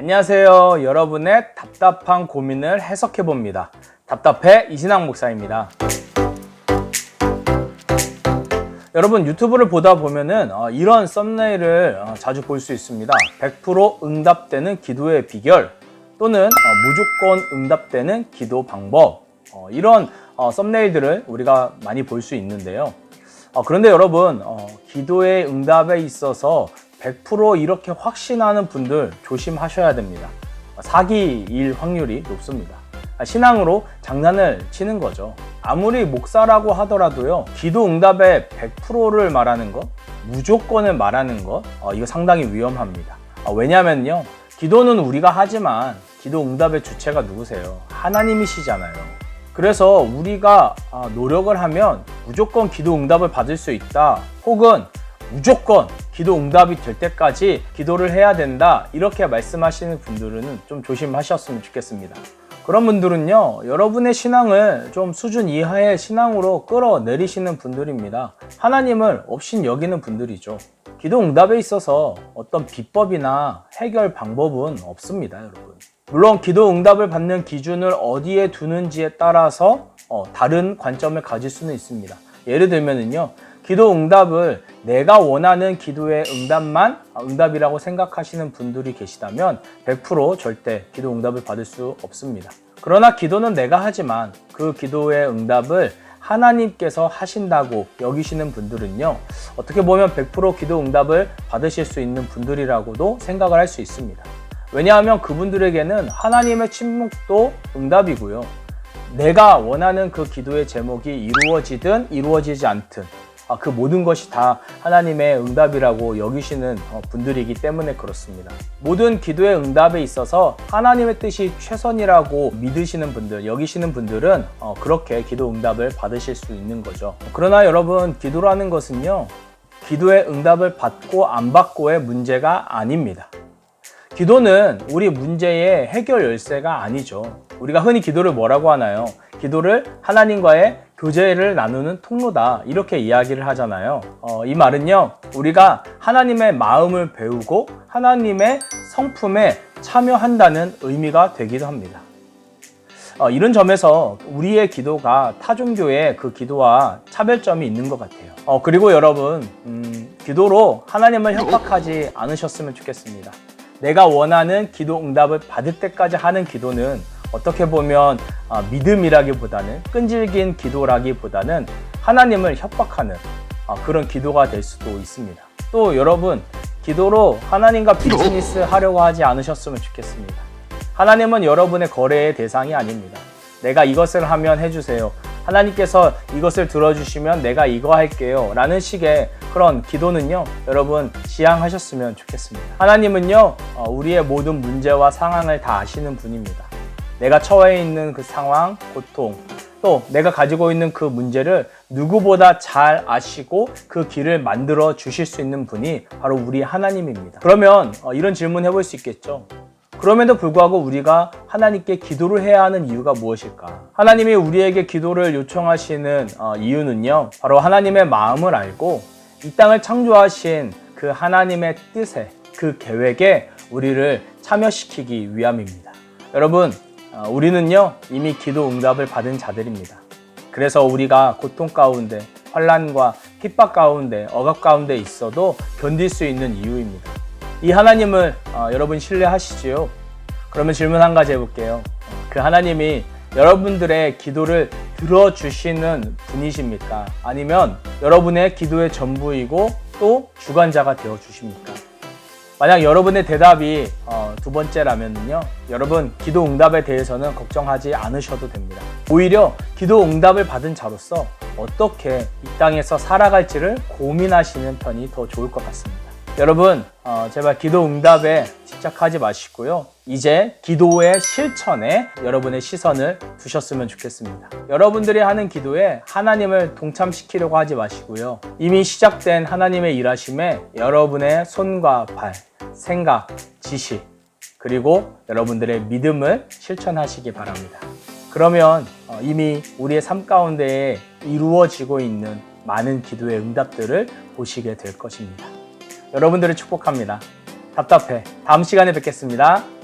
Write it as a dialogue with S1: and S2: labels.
S1: 안녕하세요. 여러분의 답답한 고민을 해석해 봅니다. 답답해 이신학 목사입니다. 여러분 유튜브를 보다 보면은 어, 이런 썸네일을 어, 자주 볼 수 있습니다. 100% 응답되는 기도의 비결 또는 어, 무조건 응답되는 기도 방법 어, 이런 어, 썸네일들을 우리가 많이 볼 수 있는데요. 어, 그런데 여러분 어, 기도의 응답에 있어서 100% 이렇게 확신하는 분들 조심하셔야 됩니다. 어, 사기일 확률이 높습니다. 아, 신앙으로 장난을 치는 거죠. 아무리 목사라고 하더라도요, 기도 응답의 100%를 말하는 것, 무조건을 말하는 것, 어, 이거 상당히 위험합니다. 아, 왜냐면요, 기도는 우리가 하지만 기도 응답의 주체가 누구세요? 하나님이시잖아요. 그래서 우리가 아, 노력을 하면 무조건 기도 응답을 받을 수 있다. 혹은 무조건 기도 응답이 될 때까지 기도를 해야 된다. 이렇게 말씀하시는 분들은 좀 조심하셨으면 좋겠습니다. 그런 분들은요, 여러분의 신앙을 좀 수준 이하의 신앙으로 끌어내리시는 분들입니다. 하나님을 없인 여기는 분들이죠. 기도 응답에 있어서 어떤 비법이나 해결 방법은 없습니다, 여러분. 물론 기도 응답을 받는 기준을 어디에 두는지에 따라서 어, 다른 관점을 가질 수는 있습니다. 예를 들면은요, 기도 응답을 내가 원하는 기도의 응답만 응답이라고 생각하시는 분들이 계시다면 100% 절대 기도 응답을 받을 수 없습니다. 그러나 기도는 내가 하지만 그 기도의 응답을 하나님께서 하신다고 여기시는 분들은요, 어떻게 보면 100% 기도 응답을 받으실 수 있는 분들이라고도 생각을 할 수 있습니다. 왜냐하면 그분들에게는 하나님의 침묵도 응답이고요. 내가 원하는 그 기도의 제목이 이루어지든 이루어지지 않든 아, 그 모든 것이 다 하나님의 응답이라고 여기시는 어, 분들이기 때문에 그렇습니다. 모든 기도의 응답에 있어서 하나님의 뜻이 최선이라고 믿으시는 분들, 여기시는 분들은 어, 그렇게 기도 응답을 받으실 수 있는 거죠. 그러나 여러분, 기도라는 것은요, 기도의 응답을 받고 안 받고의 문제가 아닙니다. 기도는 우리 문제의 해결 열쇠가 아니죠. 우리가 흔히 기도를 뭐라고 하나요? 기도를 하나님과의 교제를 나누는 통로다. 이렇게 이야기를 하잖아요. 어, 이 말은요, 우리가 하나님의 마음을 배우고 하나님의 성품에 참여한다는 의미가 되기도 합니다. 어, 이런 점에서 우리의 기도가 타종교의 그 기도와 차별점이 있는 것 같아요. 어, 그리고 여러분, 음, 기도로 하나님을 협박하지 않으셨으면 좋겠습니다. 내가 원하는 기도 응답을 받을 때까지 하는 기도는 어떻게 보면 아, 믿음이라기보다는 끈질긴 기도라기보다는 하나님을 협박하는 아, 그런 기도가 될 수도 있습니다. 또 여러분, 기도로 하나님과 비즈니스 하려고 하지 않으셨으면 좋겠습니다. 하나님은 여러분의 거래의 대상이 아닙니다. 내가 이것을 하면 해주세요. 하나님께서 이것을 들어주시면 내가 이거 할게요. 라는 식의 그런 기도는요, 여러분 지향하셨으면 좋겠습니다. 하나님은요, 어, 우리의 모든 문제와 상황을 다 아시는 분입니다. 내가 처해 있는 그 상황, 고통, 또 내가 가지고 있는 그 문제를 누구보다 잘 아시고 그 길을 만들어 주실 수 있는 분이 바로 우리 하나님입니다. 그러면 어, 이런 질문 해볼 수 있겠죠. 그럼에도 불구하고 우리가 하나님께 기도를 해야 하는 이유가 무엇일까? 하나님이 우리에게 기도를 요청하시는 어, 이유는요, 바로 하나님의 마음을 알고 이 땅을 창조하신 그 하나님의 뜻에, 그 계획에 우리를 참여시키기 위함입니다. 여러분, 어, 우리는요, 이미 기도 응답을 받은 자들입니다. 그래서 우리가 고통 가운데, 환란과 핍박 가운데, 억압 가운데 있어도 견딜 수 있는 이유입니다. 이 하나님을 어, 여러분 신뢰하시지요? 그러면 질문 한 가지 해볼게요. 그 하나님이 여러분들의 기도를 들어주시는 분이십니까? 아니면 여러분의 기도의 전부이고 또 주관자가 되어 주십니까? 만약 여러분의 대답이 어, 두 번째 라면요, 여러분 기도 응답에 대해서는 걱정하지 않으셔도 됩니다. 오히려 기도 응답을 받은 자로서 어떻게 이 땅에서 살아갈지를 고민하시는 편이 더 좋을 것 같습니다. 여러분, 어, 제발 기도 응답에 집착하지 마시고요. 이제 기도의 실천에 여러분의 시선을 두셨으면 좋겠습니다. 여러분들이 하는 기도에 하나님을 동참시키려고 하지 마시고요. 이미 시작된 하나님의 일하심에 여러분의 손과 발, 생각, 지식, 그리고 여러분들의 믿음을 실천하시기 바랍니다. 그러면 어, 이미 우리의 삶 가운데에 이루어지고 있는 많은 기도의 응답들을 보시게 될 것입니다. 여러분들을 축복합니다. 답답해. 다음 시간에 뵙겠습니다.